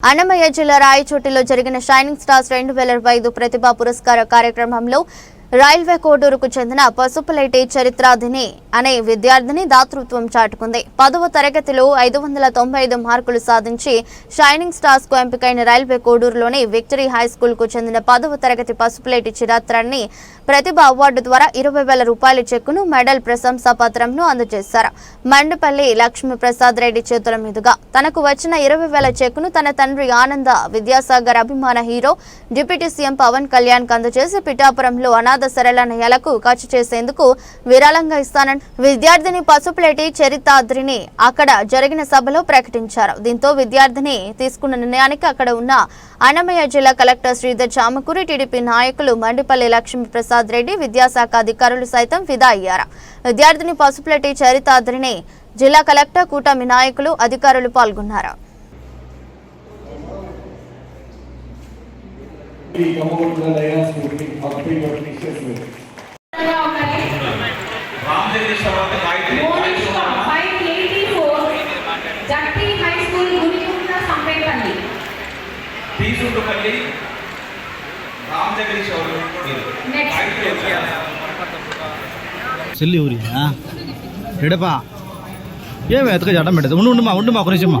అన్నమయ్య జిల్లా రాయచోటిలో జరిగిన shining stars రెండు వేల ఇరవై ఐదు ప్రతిభా పురస్కార కార్యక్రమంలో రైల్వే కోడూరుకు చెందిన పసుపులేటి చరిత్రాధిని అనే విద్యార్థిని దాతృత్వం చాటుకుంది. పదవ తరగతిలో ఐదు వందల తొంభై ఐదు మార్కులు సాధించి షైనింగ్ స్టార్స్కు ఎంపికైన రైల్వే కోడూరులోని విక్టరీ హై స్కూల్కు చెందిన పదవ తరగతి పసుపులేటి చిరాత్రాన్ని ప్రతిభ అవార్డు ద్వారా ఇరవై వేల రూపాయల చెక్కును మెడల్ ప్రశంసా పత్రంను అందజేశారు. మండపల్లి లక్ష్మీ ప్రసాద్ రెడ్డి చేతుల మీదుగా తనకు వచ్చిన ఇరవై వేల చెక్కును తన తండ్రి ఆనంద విద్యాసాగర్ అభిమాన హీరో డిప్యూటీ సీఎం పవన్ కళ్యాణ్కు అందజేసి పిఠాపురంలో అనాథ శరణాలయాలకు ఖర్చు చేసేందుకు విరాళంగా ఇస్తానని విద్యార్థిని పసుపులేటి చరితాద్రిని అక్కడ జరిగిన సభలో ప్రకటించారు. దీంతో విద్యార్థిని తీసుకున్న నిర్ణయానికి అక్కడ ఉన్న అన్నమయ్య జిల్లా కలెక్టర్ శ్రీధర్ చామకూరి టీడీపీ నాయకులు మండిపల్లి లక్ష్మీ ప్రసాద్ రెడ్డి విద్యాశాఖ అధికారులు సైతం ఫిదా అయ్యారు. విద్యార్థిని పసుపులేటి చరితాద్రిని జిల్లా కలెక్టర్ కూటమి నాయకులు అధికారులు పాల్గొన్నారు. ఈ కమ్మగుట్ల లయన్స్ కమిటీ అప్పటి కమిటీ చేసింది తీసుకుంటుపల్లి రామ్ జగదీష్ చెల్లి ఊరియా ఎడపా ఏమి ఎతక జడం పెట్టదు ఉండు ఉండమ్మా ఉండమ్మా ఒక నిమిషమ్మా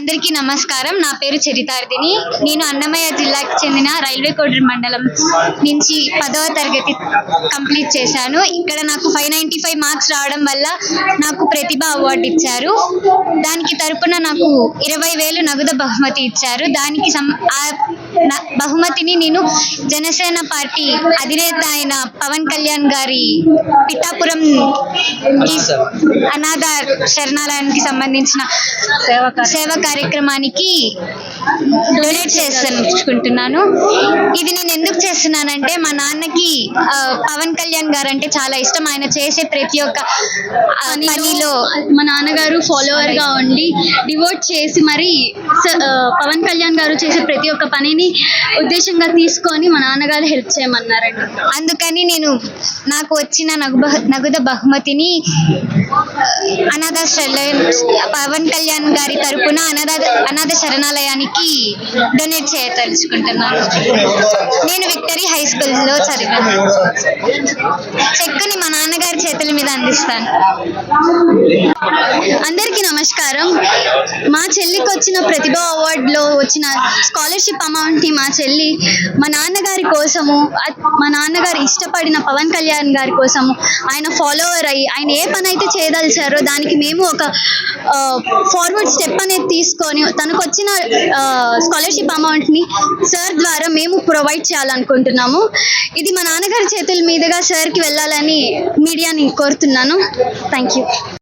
అందరికీ నమస్కారం. నా పేరు చరితార్థిని. నేను అన్నమయ్య జిల్లాకి చెందిన రైల్వే కోడూరు మండలం నుంచి పదవ తరగతి కంప్లీట్ చేశాను. ఇక్కడ నాకు ఫైవ్ నైంటీ ఫైవ్ మార్క్స్ రావడం వల్ల నాకు ప్రతిభ అవార్డు ఇచ్చారు. దానికి తరపున నాకు ఇరవై వేలు నగదు బహుమతి ఇచ్చారు. దానికి సం బహుమతిని నేను జనసేన పార్టీ అధినేత అయిన పవన్ కళ్యాణ్ గారి పిఠాపురం అనాథ శరణాలయానికి సంబంధించిన సేవా కార్యక్రమానికి డొనేట్ చేస్తానుకుంటున్నాను ఇది నేను ఎందుకు చేస్తున్నానంటే మా నాన్నకి పవన్ కళ్యాణ్ గారు అంటే చాలా ఇష్టం. ఆయన చేసే ప్రతి ఒక్క పనిలో మా నాన్నగారు ఫాలోవర్గా ఉండి డివోట్ చేసి మరి పవన్ కళ్యాణ్ గారు చేసే ప్రతి ఒక్క పనిని ఉద్దేశంగా తీసుకొని మా నాన్నగారు హెల్ప్ చేయమన్నారండి. అందుకని నేను నాకు వచ్చిన నగు నగదు బహుమతిని అనాథ శరణ- పవన్ కళ్యాణ్ గారి తరపున అనాథ అనాథ శరణాలయానికి కి డొనేట్ చేయదలుచుకుంటున్నాను. నేను విక్టరీ హై స్కూల్లో చదివాను. చెక్కుని మా నాన్నగారి చేతుల మీద అందిస్తాను. అందరికీ నమస్కారం. మా చెల్లికి వచ్చిన ప్రతిభ అవార్డులో వచ్చిన స్కాలర్షిప్ అమౌంట్ని మా చెల్లి మా నాన్నగారి కోసము మా నాన్నగారు ఇష్టపడిన పవన్ కళ్యాణ్ గారి కోసము ఆయన ఫాలోవర్ అయ్యి ఆయన ఏ పని అయితే చేయదలిచారో దానికి మేము ఒక ఫార్వర్డ్ స్టెప్ అనేది తీసుకొని తనకు వచ్చిన స్కాలర్షిప్ అమౌంట్ని సార్ ద్వారా మేము ప్రొవైడ్ చేయాలనుకుంటున్నాము. ఇది మా నాన్నగారి చేతుల మీదుగా సార్కి వెళ్ళాలని మీడియాని కోరుతున్నాను. Thank you